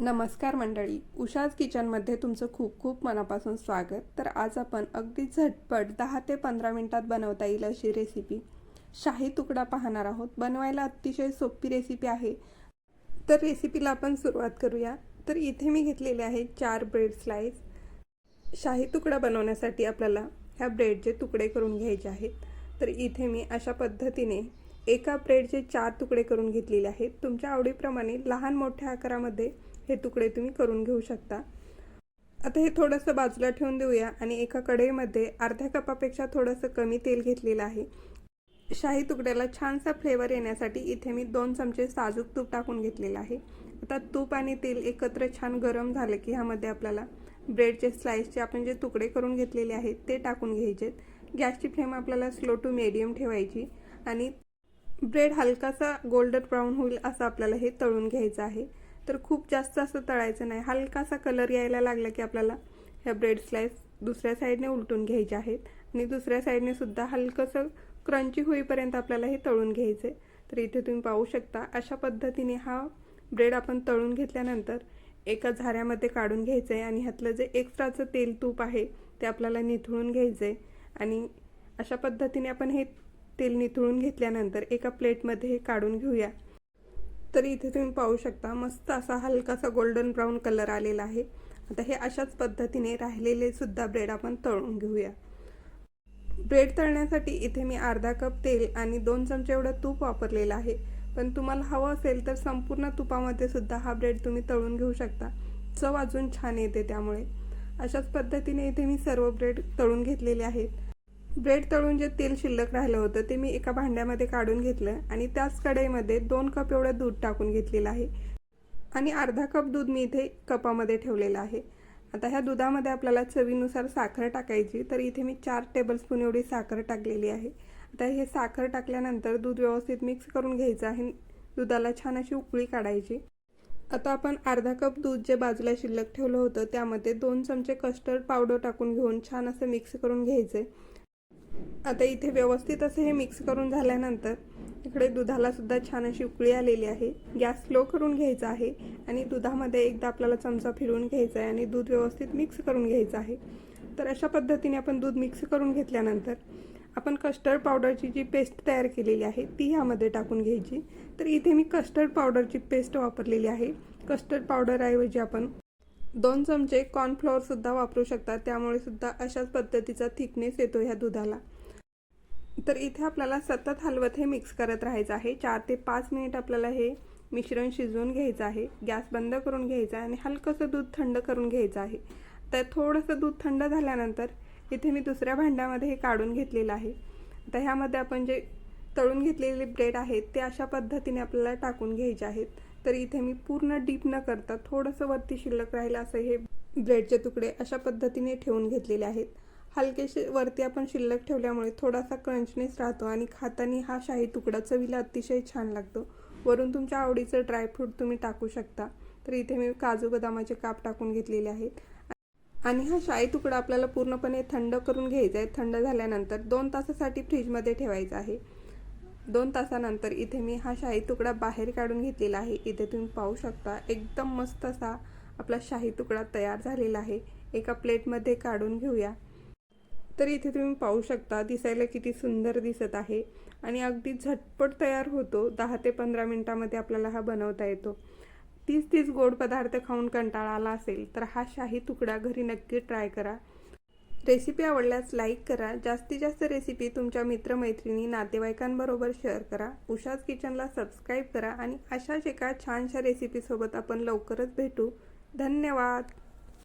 नमस्कार मंडळी उषाज किचनमध्ये तुमचं खूप खूप मनापासून स्वागत. तर आज आपण अगदी झटपट दहा ते पंधरा मिनटात बनवता येईल अशी रेसिपी शाही तुकडा पाहणार आहोत. बनवायला अतिशय सोपी रेसिपी आहे. तर रेसिपीला आपण सुरुवात करूया. तर इथे मी घेतलेले आहे चार ब्रेड स्लाईस शाही तुकडा बनवण्यासाठी आपल्याला ह्या ब्रेडचे तुकडे करून घ्यायचे आहेत. तर इथे मी अशा पद्धतीने एका ब्रेडचे चार तुकडे करून घेतलेले आहेत. तुमच्या आवडीप्रमाणे लहान मोठ्या आकारामध्ये हे तुकडे तुम्ही करून घेऊ शकता. आता हे थोडंसं बाजूला ठेवून देऊया आणि एका कढईमध्ये अर्ध्या कपापेक्षा थोडंसं कमी तेल घेतलेलं आहे. शाही तुकड्याला छानसा फ्लेवर येण्यासाठी इथे मी दोन चमचे साजूक तूप टाकून घेतलेलं आहे. आता तूप आणि तेल एकत्र छान गरम झालं की ह्यामध्ये आपल्याला ब्रेडचे स्लाइसचे आपण जे तुकडे करून घेतलेले आहेत ते टाकून घ्यायचे. गॅसची फ्लेम आपल्याला स्लो टू मिडियम ठेवायची आणि ब्रेड हलकासा गोल्डन ब्राऊन होईल असं आपल्याला हे तळून घ्यायचं आहे. तर खूप जास्त असं तळायचं नाही. हलकासा कलर यायला लागला की आपल्याला ह्या ब्रेड स्लाइस दुसऱ्या साईडने उलटून घ्यायचे आहेत. आणि दुसऱ्या साईडने सुद्धा हलकंसं क्रंची होईपर्यंत आपल्याला हे तळून घ्यायचं. आहे तर इथे तुम्ही पाहू शकता अशा पद्धतीने हा ब्रेड आपण तळून घेतल्यानंतर एका झाऱ्यामध्ये काढून घ्यायचं आहे आणि ह्यातलं जे एक्स्ट्राचं तेल तूप आहे ते आपल्याला निथळून घ्यायचं. आहे आणि अशा पद्धतीने आपण हे तेल निथळून घेतल्यानंतर एका प्लेटमध्ये हे काढून घेऊया. तर इथे तुम्ही पाहू शकता मस्त असा हलकासा गोल्डन ब्राऊन कलर आलेला आहे. आता हे अशाच पद्धतीने राहिलेले सुद्धा ब्रेड आपण तळून घेऊया. ब्रेड तळण्यासाठी इथे मी अर्धा कप तेल आणि दोन चमचे एवढं तूप वापरलेलं आहे. पण तुम्हाला हवं असेल तर संपूर्ण तुपामध्ये सुद्धा हा ब्रेड तुम्ही तळून घेऊ शकता. चव अजून छान येते त्यामुळे. अशाच पद्धतीने इथे मी सर्व ब्रेड तळून घेतलेले आहेत. ब्रेड तळून जे तेल शिल्लक राहिलं होतं ते मी एका भांड्यामध्ये काढून घेतलं आणि त्याच कढईमध्ये दोन कप एवढं दूध टाकून घेतलेलं आहे. आणि अर्धा कप दूध मी इथे कपामध्ये ठेवलेलं आहे. आता ह्या दुधामध्ये आपल्याला चवीनुसार साखर टाकायची तर इथे मी चार टेबलस्पून एवढी साखर टाकलेली आहे. आता हे साखर टाकल्यानंतर दूध व्यवस्थित मिक्स करून घ्यायचं आहे. दुधाला छान अशी उकळी काढायची. आता आपण अर्धा कप दूध जे बाजूला शिल्लक ठेवलं होतं त्यामध्ये दोन चमचे कस्टर्ड पावडर टाकून घेऊन छान असं मिक्स करून घ्यायचं आहे आता इथे व्यवस्थित असे हे मिक्स करून झाल्यानंतर इकडे दुधाला सुद्धा छान अशी उकळी आलेली आहे. गॅस स्लो करून घ्यायचा आहे आणि दुधामध्ये एकदा आपल्याला चमचा फिरवून घ्यायचा आहे आणि दूध व्यवस्थित मिक्स करून घ्यायचं आहे. तर अशा पद्धतीने आपण दूध मिक्स करून घेतल्यानंतर आपण कस्टर्ड पावडरची जी पेस्ट तयार केलेली आहे ती ह्यामध्ये टाकून घ्यायची. तर इथे मी कस्टर्ड पावडरची पेस्ट वापरलेली आहे. कस्टर्ड पावडरऐवजी आपण दोन चमचे कॉर्नफ्लॉवरसुद्धा वापरू शकता. त्यामुळे सुद्धा अशाच पद्धतीचा थिकनेस येतो ह्या दुधाला. तर इथे आपल्याला सतत हलवत हे मिक्स करत राहायचं आहे. चार ते पाच मिनिट आपल्याला हे मिश्रण शिजवून घ्यायचं आहे. गॅस बंद करून घ्यायचा आहे आणि हलकंसं दूध थंड करून घ्यायचं आहे. तर थोडंसं दूध थंड झाल्यानंतर इथे मी दुसऱ्या भांड्यामध्ये हे काढून घेतलेलं आहे. तर ह्यामध्ये आपण जे तळून घेतलेले ब्रेड आहेत ते अशा पद्धतीने आपल्याला टाकून घ्यायचे आहेत. तर इथे मी पूर्ण डीप न करता थोडंसं वरती शिल्लक राहिलं असं हे ब्रेडचे तुकडे अशा पद्धतीने ठेवून घेतलेले आहेत. हलकेशी वरती आपण शिल्लक ठेवल्यामुळे थोडासा क्रंचनेस राहतो आणि खातानी हा शाही तुकडा चवीला अतिशय छान लागतो. वरून तुमच्या आवडीचं ड्रायफ्रूट तुम्ही टाकू शकता. तर इथे मी काजू बदामाचे काप टाकून घेतलेले आहेत. आणि हा शाही तुकडा आपल्याला पूर्णपणे थंड करून घ्यायचा आहे. थंड झाल्यानंतर दोन तासासाठी फ्रीजमध्ये ठेवायचा आहे. दोन तासानंतर इथे मी हा शाही तुकडा बाहेर काढून घेतलेला आहे. इथे तुम्ही पाहू शकता एकदम मस्त असा आपला शाही तुकडा तयार झालेला आहे. एका प्लेटमध्ये काढून घेऊया. तर इथे तुम्ही पाहू शकता दिसायला किती सुंदर दिसत आहे. आणि अगदी झटपट तयार होतो. दहा ते पंधरा मिनटामध्ये आपल्याला हा बनवता येतो. तीच तीच गोड पदार्थ खाऊन कंटाळा आला असेल तर हा शाही तुकडा घरी नक्की ट्राय करा. रेसिपी आवडल्यास लाईक करा. जास्तीत जास्त रेसिपी तुमच्या मित्रमैत्रिणी नातेवाईकांबरोबर शेअर करा. उषाच किचनला सबस्क्राईब करा. आणि अशाच एका छानशा रेसिपीसोबत आपण लवकरच भेटू. धन्यवाद!